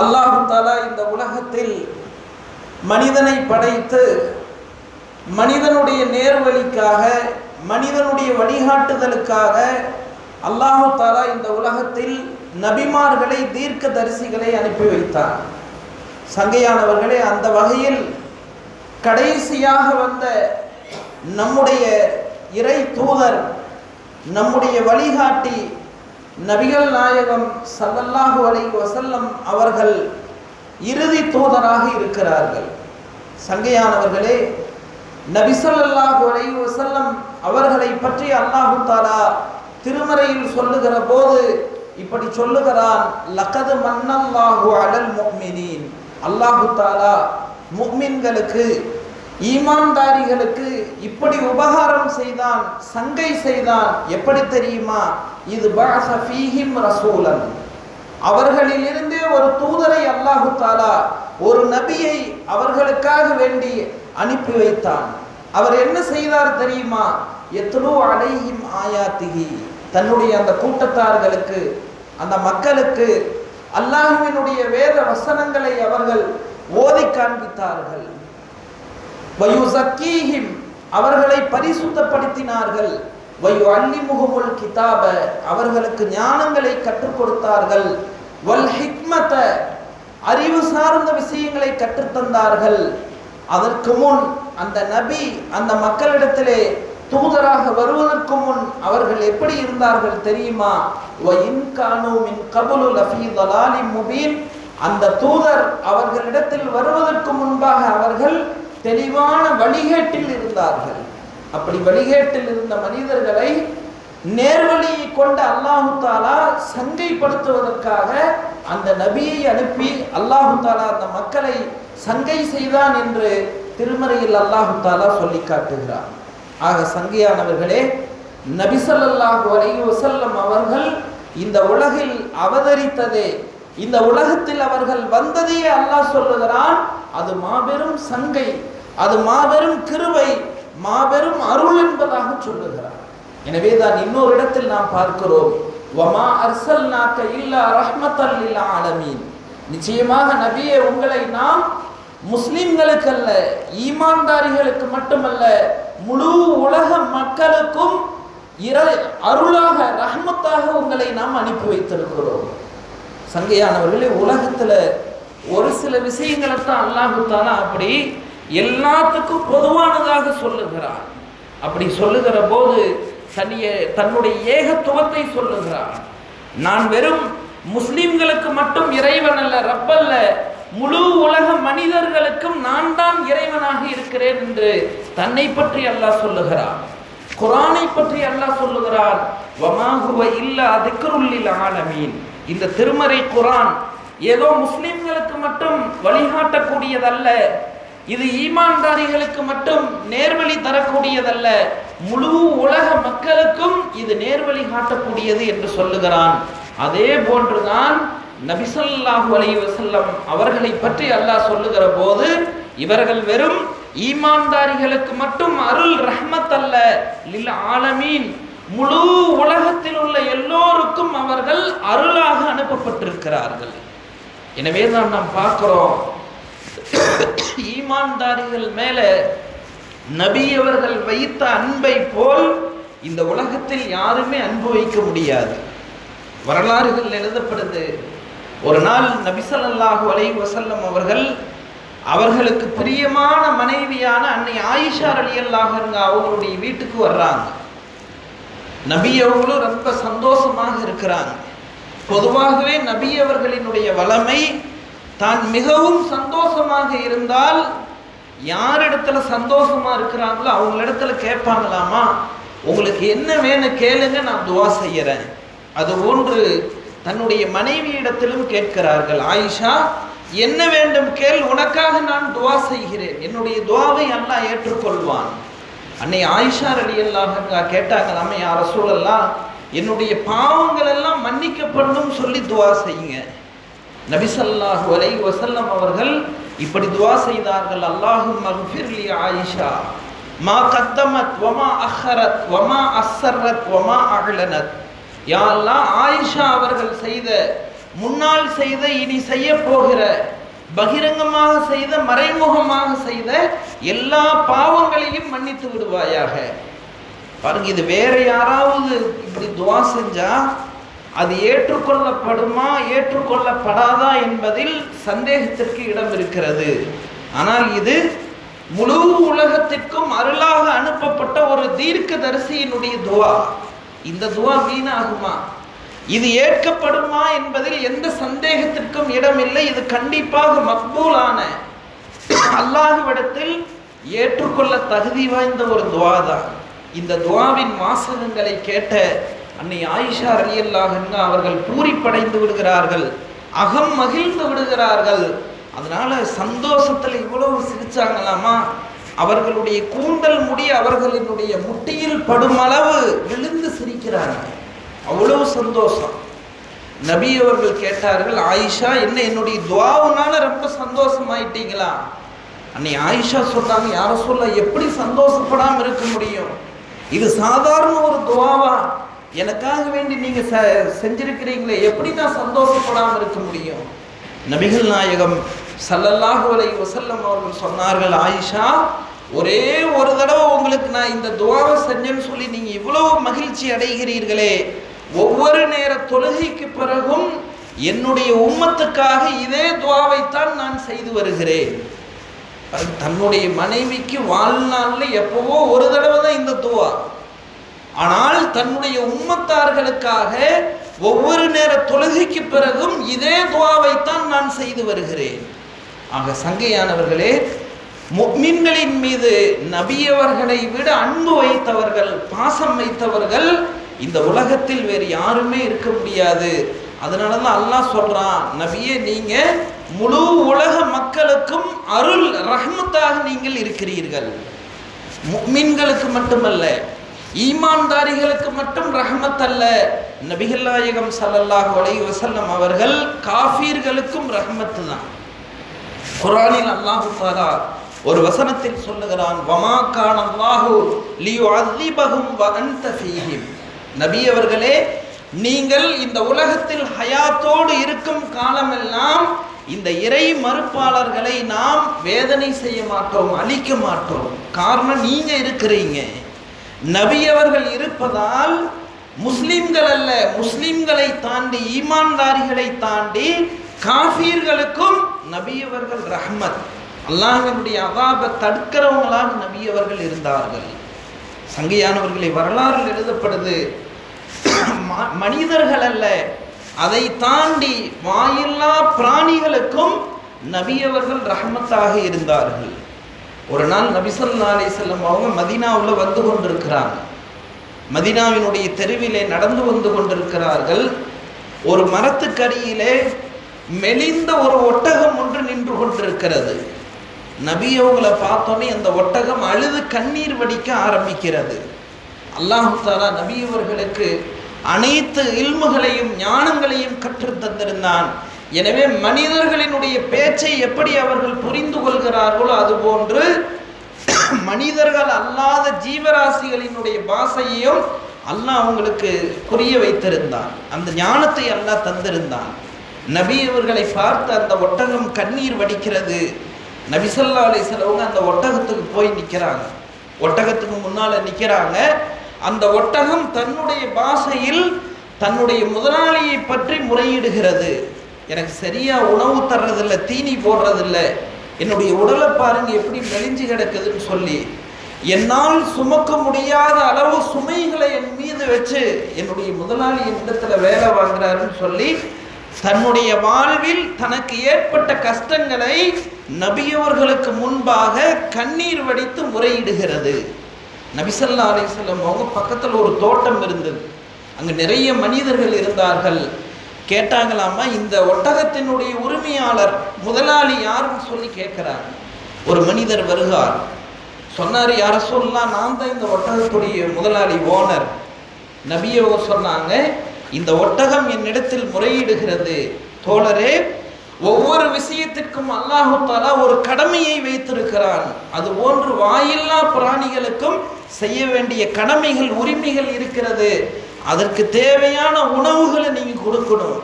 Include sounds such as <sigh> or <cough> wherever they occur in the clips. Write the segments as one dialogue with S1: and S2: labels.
S1: அல்லாஹு தாலா இந்த உலகத்தில் மனிதனை படைத்து மனிதனுடைய நேர்வழிக்காக மனிதனுடைய வழிகாட்டுதலுக்காக அல்லாஹு தாலா இந்த உலகத்தில் நபிமார்களை தீர்க்க தரிசிகளை அனுப்பி வைத்தார். சங்கையானவர்களே அந்த வகையில் கடைசியாக வந்த நம்முடைய இறை தூதர் நம்முடைய வழிகாட்டி நபிகள் நாயகம் சல்லல்லாஹு அலை வசல்லம் அவர்கள் இறுதி தூதராக இருக்கிறார்கள். சங்கையானவர்களே நபி ஸல்லல்லாஹு அலைஹி வசல்லம் அவர்களை பற்றி அல்லாஹு தாலா திருமறையில் சொல்லுகிற போது இப்படி சொல்லுகிறான் லக்கது மன்னல்லாஹு அலல் முக்மினின். அல்லாஹு தாலா முக்மின்களுக்கு ஈமான்தாரிகளுக்கு இப்படி உபகாரம் செய்தான் சங்கை செய்தான் எப்படி தெரியுமா? இது பஅஸ ஃபீஹிம் ரசூலன். அவர்களிலிருந்தே ஒரு தூதரை அல்லாஹு தாலா ஒரு நபியை அவர்களுக்காக வேண்டி அனுப்பி வைத்தான். அவர் என்ன செய்தார் தெரியுமா? எத்தனோ அலைஹிம் ஆயாத்திகி தன்னுடைய அந்த கூட்டத்தார்களுக்கு அந்த மக்களுக்கு அல்லாஹுவினுடைய வேத வசனங்களை அவர்கள் ஓதி காண்பித்தார்கள். வயுசக்கீஹிம் அவர்களை பரிசுத்தப்படுத்தினார்கள். வயு அல்லிமுகமுல் கிதாப அவர்களுக்கு ஞானங்களை கற்றுக் கொடுத்தார்கள் வல் ஹிக்மத அறிவு சார்ந்த விஷயங்களை கற்றுத்தந்தார்கள். அதற்கு முன் அந்த நபி அந்த மக்களிடத்திலே தூதராக வருவதற்கு முன் அவர்கள் எப்படி இருந்தார்கள் தெரியுமா? வயின் கானூமின் கபுலு தலாலி முபீன். அந்த தூதர் அவர்களிடத்தில் வருவதற்கு முன்பாக அவர்கள் தெளிவான வழிகேட்டில் இருந்தார்கள். அப்படி வழிகேட்டில் இருந்த மனிதர்களை நேர்வழியை கொண்ட அல்லாஹு தாலா சங்கைப்படுத்துவதற்காக அந்த நபியை அனுப்பி அல்லாஹு தாலா அந்த மக்களை சங்கை செய்தான் என்று திருமறையில் அல்லாஹு தாலா சொல்லி காட்டுகிறார். ஆக சங்கையானவர்களே நபிசல்லாஹு அலி வசல்லம் அவர்கள் இந்த உலகில் அவதரித்ததே இந்த உலகத்தில் அவர்கள் வந்ததையே அல்லாஹ் சொல்லுகிறான். அது மாபெரும் சங்கை. அது மாபெரும் கிருவை மாபெரும் அருள் என்பதாக சொல்லுகிறார். எனவே தான் இன்னொரு இடத்தில் நாம் பார்க்கிறோம். வமா அர்சல் நாக்க இல்லா ரஹ்மத்தல் இல்லா ஆலமீன். நிச்சயமாக நபியே உங்களை நாம் முஸ்லிம்களுக்கு அல்ல ஈமான்தாரிகளுக்கு மட்டுமல்ல முழு உலக மக்களுக்கும் இற அருளாக ரஹ்மத்தாக உங்களை நாம் அனுப்பி வைத்திருக்கிறோம். சங்கையானவர்களே உலகத்தில் ஒரு சில விஷயங்களை தான் அல்லாஹு தாலா அப்படி எல்லாத்துக்கும் பொதுவானதாக சொல்லுகிறார் அப்படி சொல்லுகிற போது தன்னுடைய தன்னுடைய ஏகத்துவத்தை சொல்லுகிறார் நான் வெறும் முஸ்லிம்களுக்கு மட்டும் இறைவன் அல்ல ரப்பல்ல முழு உலக மனிதர்களுக்கும் நான் தான் இறைவனாக இருக்கிறேன் என்று தன்னை பற்றி அல்லாஹ் சொல்லுகிறார் குரானை பற்றி அல்லாஹ் சொல்லுகிறார் வமாகுவ இல்லா திக்ருல்லில் ஆலமீன். இந்த திருமறை குரான் ஏதோ முஸ்லிம்களுக்கு மட்டும் வழிகாட்டக்கூடியதல்ல இது ஈமான்தாரிகளுக்கு மட்டும் நேர்வழி தரக்கூடியதல்ல. முழு உலக மக்களுக்கும் இது நேர்வழி காட்டக்கூடியது என்று சொல்லுகிறான். அதே போன்றுதான் நபிசல்லாஹு அலி வசல்லம் அவர்களை பற்றி அல்லாஹ் சொல்லுகிற போது இவர்கள் வெறும் ஈமான்தாரிகளுக்கு மட்டும் அருள் ரஹ்மத் அல்ல லில் ஆலமீன். முழு உலகத்தில் உள்ள எல்லோருக்கும் அவர்கள் அருளாக அனுப்பப்பட்டிருக்கிறார்கள். எனவே தான் நாம் பார்க்கிறோம் <coughs> ஈமான்தாரிகள் மேல நபியவர்கள் வைத்த அன்பை போல் இந்த உலகத்தில் யாருமே அனுபவிக்க முடியாது. வரலாறுகள் எழுதப்படுது. ஒரு நாள் நபிசல்லாஹு அலை வசல்லம் அவர்கள் அவர்களுக்கு பிரியமான மனைவியான அன்னை ஆயிஷா அலி அல்லாஹருங்க அவங்களுடைய வீட்டுக்கு வர்றாங்க. நபியவர்களும் ரொம்ப சந்தோஷமாக இருக்கிறாங்க. பொதுவாகவே நபி அவர்களினுடைய வளமை தான் மிகவும் சந்தோஷமாக இருந்தால் யாரிடத்துல சந்தோஷமா இருக்கிறாங்களோ அவங்களிடத்துல கேட்பாங்களாமா? உங்களுக்கு என்ன வேணும் கேளுங்க நான் துவா செய்யறேன். அது ஒன்று தன்னுடைய மனைவியிடத்திலும் கேட்கிறார்கள். ஆயிஷா என்ன வேண்டும் கேள் உனக்காக நான் துவா செய்கிறேன். என்னுடைய துவாவை அல்லாஹ் ஏற்றுக்கொள்வான். அன்னை ஆயிஷா ரலி அல்லாஹ் கேட்டாங்க நம்ம யார சூழல்லாம் என்னுடைய பாவங்கள் எல்லாம் மன்னிக்கப்படணும் சொல்லி துவா செய்யுங்க. நபிசல்லாஹு அலை வசல்லம் அவர்கள் இப்படி துவா செய்தார்கள். அல்லாஹு மக்ஃபிர்லி ஆயிஷா மா கத்தமத் வமா அஹரத் வமா அஸ்ஸர்ரத் வமா அகலனத் யா ஆயிஷா அவர்கள் செய்த முன்னால் செய்த இனி செய்ய போகிற பகிரங்கமாக செய்த மறைமுகமாக செய்த எல்லா பாவங்களையும் மன்னித்து விடுவாயாக. பாருங்க இது வேற யாராவது இப்படி துவா செஞ்சா அது ஏற்றுக்கொள்ளப்படுமா ஏற்றுக்கொள்ளப்படாதா என்பதில் சந்தேகத்திற்கு இடம் இருக்கிறது ஆனால் இது முழு உலகத்திற்கும் அருளாக அனுப்பப்பட்ட ஒரு தீர்க்க தரிசியினுடைய துவா. இந்த துவா வீணாகுமா? இது ஏற்கப்படுமா என்பதில் எந்த சந்தேகத்திற்கும் இடமில்லை. இது கண்டிப்பாக மக்பூலான அல்லாஹுவிடத்தில் ஏற்றுக்கொள்ள தகுதி வாய்ந்த ஒரு துவா தான் இந்த துவாவின் வாசகங்களை கேட்ட அன்னை ஆயிஷா ரலியல்லாஹு அவர்கள் பூரிப்படைந்து விடுகிறார்கள் அகம் மகிழ்ந்து விடுகிறார்கள். அதனால சந்தோஷத்தில் இவ்வளவு சிரிச்சாங்களாமா? அவர்களுடைய கூந்தல் முடி அவர்களினுடைய முட்டியில் படுமளவு விழுந்து சிரிக்கிறாங்க. அவ்வளவு சந்தோஷம். நபி அவர்கள் கேட்டார்கள் ஆயிஷா என்ன என்னுடைய துவாவுனால ரொம்ப சந்தோஷமாயிட்டீங்களா? அன்னை ஆயிஷா சொன்னாங்க யார சொல்ல எப்படி சந்தோஷப்படாமல் இருக்க முடியும்? இது சாதாரண ஒரு துவாவா? எனக்காக வேண்டி நீங்க செ- செஞ்சிருக்கிறீங்களே? எப்படி நான் சந்தோஷப்படாமல் இருக்க முடியும்? நபிகள் நாயகம் சல்லல்லாஹு அலை வசல்லம் அவர்கள் சொன்னார்கள் ஆயிஷா ஒரே ஒரு தடவை உங்களுக்கு நான் இந்த துவாவை செஞ்சேன்னு சொல்லி நீங்கள் இவ்வளோ மகிழ்ச்சி அடைகிறீர்களே. ஒவ்வொரு நேர தொழுகைக்கு பிறகும் என்னுடைய உம்மத்துக்காக இதே துவாவைத்தான் நான் செய்து வருகிறேன். அது தன்னுடைய மனைவிக்கு வாழ்நாளில் எப்போவோ ஒரு தடவை தான் இந்த துவா. ஆனால் தன்னுடைய உம்மத்தார்களுக்காக ஒவ்வொரு நேர தொழுகைக்கு பிறகும் இதே துவாவைத்தான் நான் செய்து வருகிறேன். ஆக சங்கையானவர்களே முக்மின்களின் மீது நபியவர்களை விட அன்பு வைத்தவர்கள் பாசம் வைத்தவர்கள் இந்த உலகத்தில் வேறு யாருமே இருக்க முடியாது. அதனால தான் அல்லாஹ் சொல்கிறான் நபியே நீங்கள் முழு உலக மக்களுக்கும் அருள் ரஹ்மத்தாக நீங்கள் இருக்கிறீர்கள். முக்மின்களுக்கு மட்டுமல்ல ஈமான்தாரிகளுக்கு மட்டும் ரஹமத் அல்ல. நபிகள் நாயகம் சல்லல்லாஹு அலைஹி வஸல்லம் அவர்கள் காஃபீர்களுக்கும் ரஹமத்து தான். குர்ஆனில் அல்லாஹ் தஆலா ஒரு வசனத்தில் சொல்லுகிறான் வமா கான அல்லாஹு லியுஅذிபஹும் வ அன்த ஃபீஹிம். நபி அவர்களே நீங்கள் இந்த உலகத்தில் ஹயாத்தோடு இருக்கும் காலமெல்லாம் இந்த இறை மறுப்பாளர்களை நாம் வேதனை செய்ய மாட்டோம் அழிக்க மாட்டோம். காரணம் நீங்கள் இருக்கிறீங்க. நபியவர்கள் இருப்பதால் முஸ்லிம்கள் அல்ல முஸ்லிம்களை தாண்டி ஈமான்தாரிகளை தாண்டி காஃபீர்களுக்கும் நபியவர்கள் ரஹமத் ரஹ்மத். அல்லாஹ்வினுடைய தடுக்கிறவங்களாக நபியவர்கள் இருந்தார்கள். சங்கையானவர்களை வரலாறு எழுதப்படுது. ம- மனிதர்கள் அல்ல அதை தாண்டி வாயில்லா பிராணிகளுக்கும் நபியவர்கள் ரஹமத்தாக இருந்தார்கள். ஒரு நாள் நபிசல்லா அலி செல்லம் அவங்க மதினாவில் வந்து கொண்டிருக்கிறாங்க. மதீனாவினுடைய தெருவிலே நடந்து வந்து கொண்டிருக்கிறார்கள். ஒரு மரத்துக்கடியிலே மெலிந்த ஒரு ஒட்டகம் ஒன்று நின்று கொண்டிருக்கிறது. நபியவங்களை பார்த்தோன்னே அந்த ஒட்டகம் அழுது கண்ணீர் வடிக்க ஆரம்பிக்கிறது. அல்லாஹு தாலா அனைத்து இல்முகளையும் ஞானங்களையும் கற்றுத் தந்திருந்தான். எனவே மனிதர்களினுடைய பேச்சை எப்படி அவர்கள் புரிந்து கொள்கிறார்களோ அதுபோன்று மனிதர்கள் அல்லாத ஜீவராசிகளினுடைய பாஷையையும் அல்லாஹ் அவங்களுக்கு புரிய வைத்திருந்தான். அந்த ஞானத்தை அல்லாஹ் தந்திருந்தான். நபி அவர்களை பார்த்து அந்த ஒட்டகம் கண்ணீர் வடிக்கிறது. நபி ஸல்லல்லாஹு அலைஹி அந்த ஒட்டகத்துக்கு போய் நிற்கிறாங்க ஒட்டகத்துக்கு முன்னால் நிற்கிறாங்க அந்த ஒட்டகம் தன்னுடைய பாஷையில் தன்னுடைய முதலாளியை பற்றி முறையிடுகிறது. எனக்கு சரியா உணவு தர்றதில்ல தீனி போடுறதில்ல. என்னுடைய உடலை பாருங்க எப்படி மெலிஞ்சு கிடக்குதுன்னு சொல்லி என்னால் சுமக்க முடியாத அளவு சுமைகளை என் மீது வச்சு என்னுடைய முதலாளி என்னிடத்துல வேலை வாங்குறாருன்னு சொல்லி தன்னுடைய வாழ்வில் தனக்கு ஏற்பட்ட கஷ்டங்களை நபியவர்களுக்கு முன்பாக கண்ணீர் வடித்து முறையிடுகிறது. நபிசல்லா அலிசல்லம் அவங்க பக்கத்தில் ஒரு தோட்டம் இருந்தது. அங்கு நிறைய மனிதர்கள் இருந்தார்கள். கேட்டாங்களாமா இந்த ஒட்டகத்தினுடைய உரிமையாளர் முதலாளி யாருன்னு சொல்லி கேட்குறாங்க ஒரு மனிதர் வருகார் சொன்னார் யார சொல்லலாம் நான் தான் இந்த ஒட்டகத்துடைய முதலாளி ஓனர். நபியவங்க சொன்னாங்க இந்த ஒட்டகம் என்னிடத்தில் முறையிடுகிறது. தோழரே ஒவ்வொரு விஷயத்திற்கும் அல்லாஹு தாலா ஒரு கடமையை வைத்திருக்கிறான். அது போன்று வாயில்லா பிராணிகளுக்கும் செய்ய வேண்டிய கடமைகள் உரிமைகள் இருக்கிறது. அதற்கு தேவையான உணவுகளை நீங்க கொடுக்கணும்.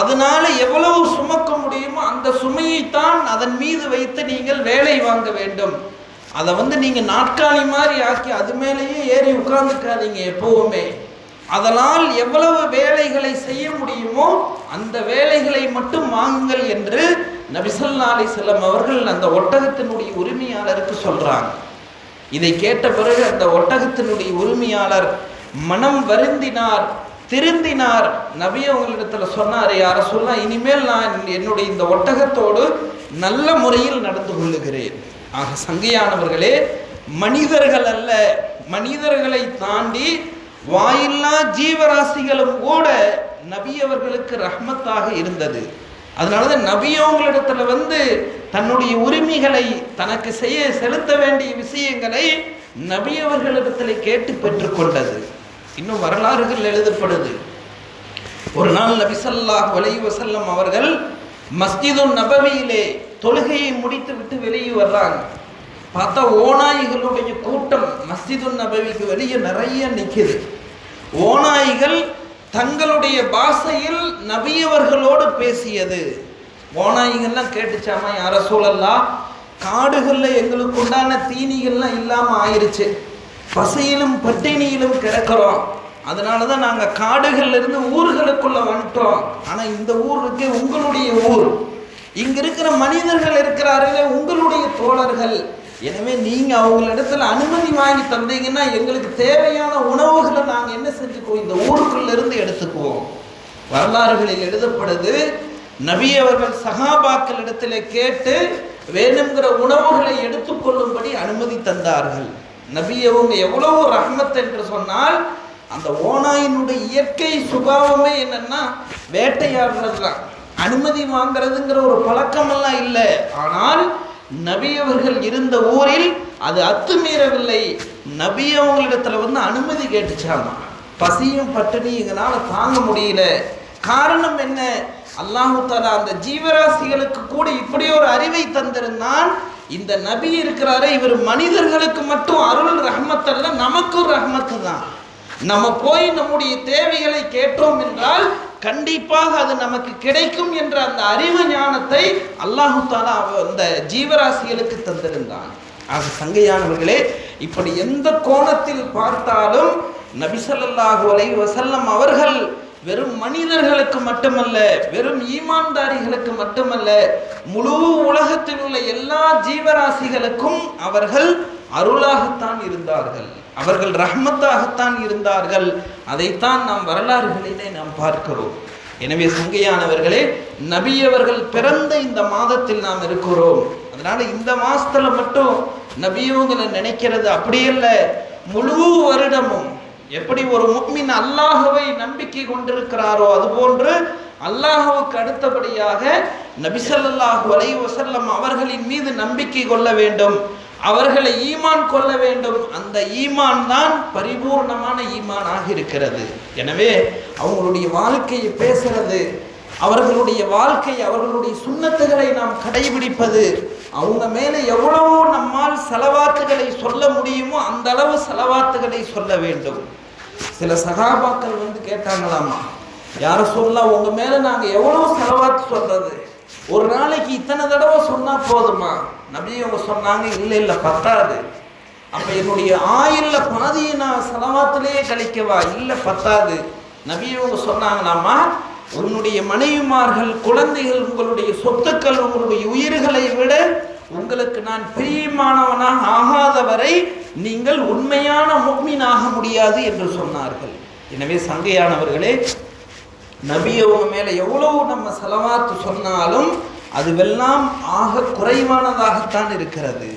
S1: அதனால எவ்வளவு சுமக்க முடியுமோ அந்த சுமையைத்தான் அதன் மீது வைத்து நீங்கள் வேலை வாங்க வேண்டும். அதை வந்து நீங்க நாற்காலி மாதிரி ஆக்கி அது மேலேயே ஏறி உட்கார்ந்துக்காதீங்க எப்பவுமே. அதனால் எவ்வளவு வேலைகளை செய்ய முடியுமோ அந்த வேலைகளை மட்டும் வாங்குங்கள் என்று நபிசல்லா அலிசல்லம் அவர்கள் அந்த ஒட்டகத்தினுடைய உரிமையாளருக்கு சொல்றாங்க. இதை கேட்ட பிறகு அந்த ஒட்டகத்தினுடைய உரிமையாளர் மனம் வருந்தினார் திருந்தினார். நபி அவங்களிடத்துல சொன்னார் யார சொல்ல இனிமேல் நான் என்னுடைய இந்த ஒட்டகத்தோடு நல்ல முறையில் நடந்து கொள்ளுகிறேன். ஆக சங்கையானவர்களே மனிதர்கள் அல்ல. மனிதர்களை தாண்டி வாயில்லா ஜீவராசிகளும் கூட நபி அவர்களுக்கு ரஹ்மத்தாக இருந்தது. அதனாலதான் நபி அவங்களிடத்துல வந்து தன்னுடைய உரிமைகளை தனக்கு செய்ய செலுத்த வேண்டிய விஷயங்களை நபி அவர்களிடத்தில் கேட்டு பெற்றுக்கொண்டது. இன்னும் வரலாறுகள் எழுதப்படுது. ஒரு நாள் நபிசல்லாஹ் வலையு வசல்லம் அவர்கள் மஸ்ஜிது நபவியிலே தொழுகையை முடித்து விட்டு வெளியே வர்றாங்க. பார்த்தா ஓநாய்களுடைய கூட்டம் மஸ்ஜிது நபவிக்கு வெளியே நிறைய நிற்கிது ஓநாய்கள் தங்களுடைய பாஷையில் நபியவர்களோடு பேசியது. ஓநாய்கள்லாம் கேட்டுச்சாமா யார சூழல்லாம் காடுகளில் எங்களுக்கு உண்டான தீனிகள்லாம் இல்லாமல் ஆயிடுச்சு பசியிலும் பட்டினியிலும் கிடக்கிறோம் அதனால தான் நாங்கள் காடுகள்லேருந்து ஊர்களுக்குள்ளே வந்துட்டோம். ஆனால் இந்த ஊருக்கு உங்களுடைய ஊர். இங்கே இருக்கிற மனிதர்கள் இருக்கிறார்களே உங்களுடைய தோழர்கள். எனவே நீங்கள் அவங்களிடத்துல அனுமதி வாங்கி தந்தீங்கன்னா எங்களுக்கு தேவையான உணவுகளை நாங்கள் என்ன செஞ்சுக்குவோம்? இந்த ஊருக்குள்ளேருந்து எடுத்துக்குவோம். வரலாறுகளில் எழுதப்படுது நபி அவர்கள் சகாபாக்கள் இடத்துல கேட்டு வேணுங்கிற உணவுகளை எடுத்துக்கொள்ளும்படி அனுமதி தந்தார்கள். நபி அவங்க எவ்வளவு ரஹமத் என்று சொன்னால் அந்த ஓனாயினுடைய இயற்கை சுபாவமே என்னன்னா வேட்டையாடுறது தான் அனுமதி வாங்குறதுங்கிற ஒரு பழக்கமெல்லாம் இல்லை. ஆனால் நபி அவர்கள் இருந்த ஊரில் அது அத்துமீறவில்லை. நபி அவங்களிடத்துல வந்து அனுமதி கேட்டுச்சாமா? பசியும் பட்டினி எங்களால் தாங்க முடியல. காரணம் என்ன? அல்லாஹு தாலா அந்த ஜீவராசிகளுக்கு கூட இப்படி ஒரு அறிவை தந்திருந்தான். இந்த நபி இருக்கிறாரே இவர் மனிதர்களுக்கு மட்டும் அருள் ரஹ்மத்தல்ல நமக்கும் ரஹ்மத்து தான். நம்ம போய் நம்முடைய தேவைகளை கேட்டோம் என்றால் கண்டிப்பாக அது நமக்கு கிடைக்கும் என்ற அந்த அறிவு ஞானத்தை அல்லாஹு தாலா அந்த ஜீவராசிகளுக்கு தந்திருந்தான். ஆக சங்கையானவர்களே இப்படி எந்த கோணத்தில் பார்த்தாலும் நபிசல்லாஹு அலை வசல்லம் அவர்கள் வெறும் மனிதர்களுக்கு மட்டுமல்ல வெறும் ஈமான்தாரிகளுக்கு மட்டுமல்ல முழு உலகத்தில் உள்ள எல்லா ஜீவராசிகளுக்கும் அவர்கள் அருளாகத்தான் இருந்தார்கள். அவர்கள் ரஹ்மத்தாகத்தான் இருந்தார்கள். அதைத்தான் நாம் வரலாறுகளிலே நாம் பார்க்கிறோம். எனவே சங்கையானவர்களே நபியவர்கள் பிறந்த இந்த மாதத்தில் நாம் இருக்கிறோம். அதனால இந்த மாசத்துல மட்டும் நபியவங்களை நினைக்கிறது அப்படியல்ல. முழு வருடமும் எப்படி ஒரு முக்மின் அல்லாஹுவை நம்பிக்கை கொண்டிருக்கிறாரோ அதுபோன்று அல்லாஹுவுக்கு அடுத்தபடியாக நபிசல்லாஹு அலைஹி வசல்லம் அவர்களின் மீது நம்பிக்கை கொள்ள வேண்டும். அவர்களை ஈமான் கொள்ள வேண்டும். அந்த ஈமான் தான் பரிபூர்ணமான ஈமானாக இருக்கிறது. எனவே அவங்களுடைய வாழ்க்கையை பேசுறது அவர்களுடைய வாழ்க்கை அவர்களுடைய சுண்ணத்துகளை நாம் கடைபிடிப்பது அவங்க மேலே எவ்வளவோ நம்மால் செலவாத்துகளை சொல்ல முடியுமோ அந்த அளவு செலவாத்துகளை சொல்ல வேண்டும். சில சகாபாக்கள் வந்து கேட்டாங்களாமா யார சொல்லலாம் உங்க மேல நாங்க எவ்வளவு செலவாத்து சொல்றது? ஒரு நாளைக்கு இத்தனை தடவை சொன்னா போதுமா? நபி அவங்க சொன்னாங்க இல்ல இல்ல பத்தாது. அப்ப என்னுடைய ஆயில்ல பாதியை நான் செலவாத்திலேயே கழிக்கவா? இல்ல பத்தாது. நபி அவங்க சொன்னாங்களாமா உன்னுடைய மனைவிமார்கள் குழந்தைகள் உங்களுடைய சொத்துக்கள் உங்களுடைய உயிர்களை விட உங்களுக்கு நான் பிரியமானவனாக ஆகாதவரை நீங்கள் உண்மையான முக்மீனாக முடியாது என்று சொன்னார்கள். எனவே சங்கையானவர்களே நபி அவங்க மேலே எவ்வளவு நம்ம செலவாத்து சொன்னாலும் அதுவெல்லாம் ஆக குறைவானதாகத்தான் இருக்கிறது.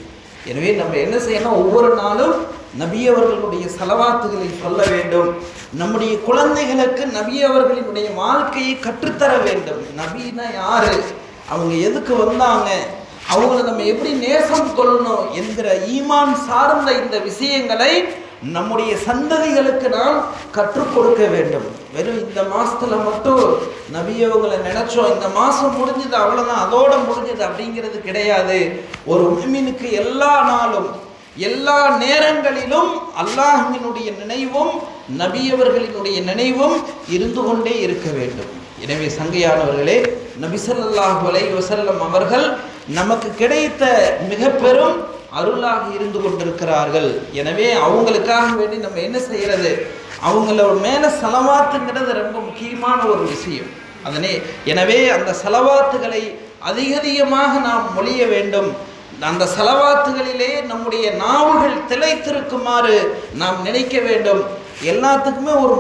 S1: எனவே நம்ம என்ன செய்யணும்? ஒவ்வொரு நாளும் நபியவர்களுடைய செலவாத்துகளை சொல்ல வேண்டும். நம்முடைய குழந்தைகளுக்கு நபியவர்களினுடைய வாழ்க்கையை கற்றுத்தர வேண்டும். நபின்னா யாரு? அவங்க எதுக்கு வந்தாங்க? அவங்கள நம்ம எப்படி நேசம் கொள்ளணும் என்கிற ஈமான் சார்ந்த இந்த விஷயங்களை நம்முடைய சந்ததிகளுக்கு நாம் கற்றுக் கொடுக்க வேண்டும். வெறும் இந்த மாசத்துல மட்டும் நபியவங்களை நினைச்சோம். இந்த மாசம் முடிஞ்சது அவ்வளவுதான். அதோட முடிஞ்சது அப்படிங்கிறது கிடையாது. ஒரு முஃமினுக்கு எல்லா நாளும் எல்லா நேரங்களிலும் அல்லாஹினுடைய நினைவும் நபியவர்களினுடைய நினைவும் இருந்து கொண்டே இருக்க வேண்டும். எனவே சங்கையானவர்களே நபிசல்லாஹு அலை வசல்லம் அவர்கள் நமக்கு கிடைத்த மிக பெரும் அருளாக இருந்து கொண்டிருக்கிறார்கள். எனவே அவங்களுக்காக வேண்டி நம்ம என்ன செய்யறது? அவங்களோட மேலே செலவாத்துங்கிறது ரொம்ப முக்கியமான ஒரு விஷயம். அதனே எனவே அந்த செலவாத்துகளை அதிக அதிகமாக நாம் மொழிய வேண்டும். அந்த செலவாத்துகளிலே நம்முடைய நாவுகள் திளைத்திருக்குமாறு நாம் நினைக்க வேண்டும். எல்லாத்துக்குமே ஒரு